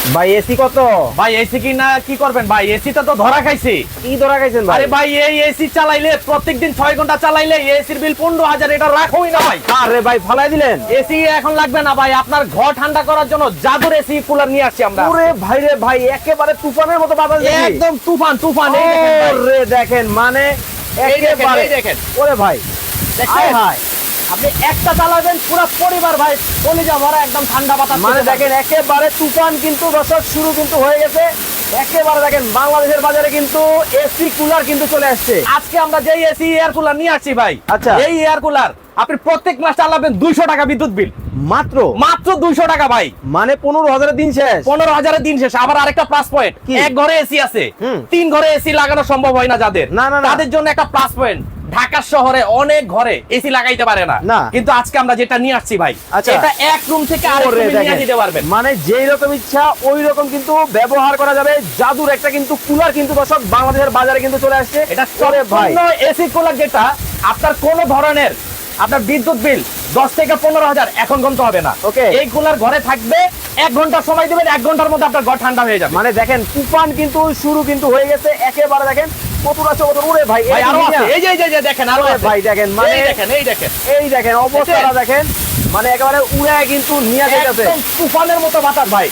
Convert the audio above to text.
ভাই এসি কত? ভাই এসি কি না কি করবেন ভাই? এসিটা তো ধরা খাইছে। কি ধরা খাইছেন ভাই? আরে ভাই এই এসি চালাইলে প্রত্যেকদিন ছয় ঘণ্টা চালাইলে এসির বিল পনেরো হাজার এটা রাখোই না ভাই। আরে ভাই ফালাই দিলেন। এসি এখন লাগবে না ভাই আপনার ঘর ঠান্ডা করার জন্য জাদুর এসি কুলার নিয়ে আসছি আমরা। ওরে ভাই রে ভাই একেবারে তুফানের মতো বাতাস একদম তুফান তুফান এই দেখেন দেখেন মানে এই দেখেন, একেবারে। দেখেন। ওরে ভাই দেখছেন? আয় হায়। আপনি একটা চালাবেন পুরো পরিবার ভাই কলিজা ভরা একদম ঠান্ডা বাতাস মানে দেখেন একেবারে তুফান কিন্তু দর্শক শুরু কিন্তু হয়ে গেছে। একেবারে দেখেন বাংলাদেশের বাজারে কিন্তু এসি কুলার কিন্তু চলে আসছে। আজকে আমরা যেই এসি এয়ার কুলার নিয়ে আসছি ভাই আচ্ছা। এই এয়ার কুলার আপনি প্রত্যেক মাস চালাবেন দুইশো টাকা বিদ্যুৎ বিল। মাত্র? মাত্র দুইশো টাকা ভাই। মানে পনেরো হাজারের দিন শেষ? পনেরো হাজারের দিন শেষ। আবার আরেকটা প্লাস পয়েন্ট এক ঘরে এসি আছে। তিন ঘরে এসি লাগানো সম্ভব হয় না যাদের। না, না, না। তাদের জন্য একটা প্লাস পয়েন্ট ঢাকা শহরে অনেক ঘরে এসি লাগাইতে পারে না। কিন্তু আজকে আমরা যেটা নিয়ে আসছি ভাই আচ্ছা। এটা এক রুম থেকে আরেক রুমে নিয়ে। দিতে পারবেন মানে যেই রকম ইচ্ছা ওই রকম কিন্তু ব্যবহার করা যাবে জাদুর একটা কিন্তু কুলার কিন্তু দর্শক বাংলাদেশের বাজারে কিন্তু চলে আসছে এটা ওরে ভাই এসি কুলার যেটা আপনার কোন ধরনের আপনার বিদ্যুৎ বিল দশ থেকে পনেরো হাজার এখন গন্ত হবে না Okay. এই কুলার ঘরে থাকবে এক ঘণ্টা সময় দেবেন এক ঘণ্টার মধ্যে আপনার ঘর ঠান্ডা হয়ে যাবে মানে দেখেন তুফান কিন্তু শুরু কিন্তু হয়ে গেছে একেবারে দেখেন কতটা আছে কত উড়ে ভাই ভাই আরও আছে। এই যে এই যে, দেখেন আরও ভাই দেখেন মানে এই দেখেন এই দেখেন। এই দেখেন অবস্থাটা দেখেন মানে একেবারে উড়ে কিন্তু নিয়ে যেতেছে তুফানের মতো বাতাস ভাই।